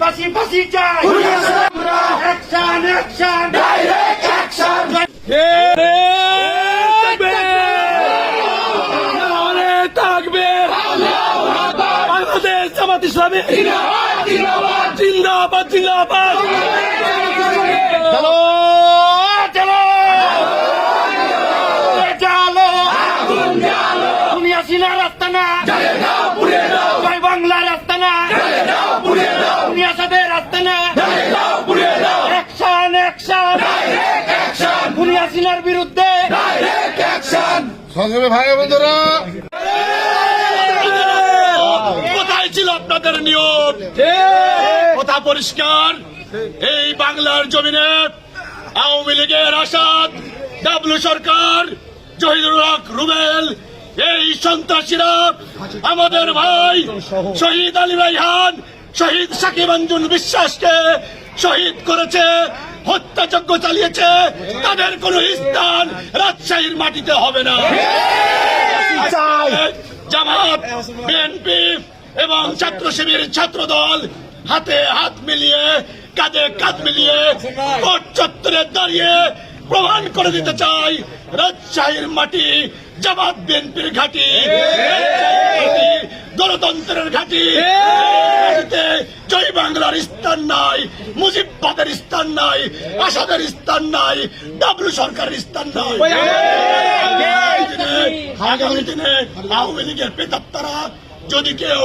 ফাঁসি ফাঁসি চাই অ্যাকশন অ্যাকশন ডাইরেক্ট অ্যাকশন থাকবে বাংলাদেশ জামাত ইসলামী জিন্দাবাদ জিন্দাবাদ চলো চলো চালো তুমি আসাদের না। অ্যাকশন অ্যাকশন তুমি আসিনার বিরুদ্ধে। সংগ্রামী ভাই বন্ধুরা। কোথায় ছিল আপনাদের নিয়ম? কথা পরিষ্কার। এই বাংলার জমিনে আওয়ামী লীগের আসাদ ডাবলু সরকার জহিরুল হক রুবেল এই সন্ত্রাসীরা আমাদের ভাই শহীদ আলী রাইহান শহীদ সাকিব আঞ্জুল বিশ্বাসকে শহীদ করেছে হত্যাযজ্ঞ চালিয়েছে তাদের কোনো স্থান রাজশাহীর মাটিতে হবে না। জামাত বিএনপি এবং ছাত্র শিবির ছাত্র দল হাতে হাত মিলিয়ে কাঁধে কাঁধ মিলিয়ে কোর্ট চত্বরে দাঁড়িয়ে প্রমাণ করে দিতে চাই রাজশাহীর মাটি জামাত বিএনপির ঘাঁটি গণতন্ত্রের ঘাঁটি। জয় স্থান নাই মুজিববাদের স্থান নাই আসাদের স্থান নাই ডাবলু সরকারের স্থান নাই। আগামী দিনে আওয়ামী লীগের পেতাত্তারা যদি কেউ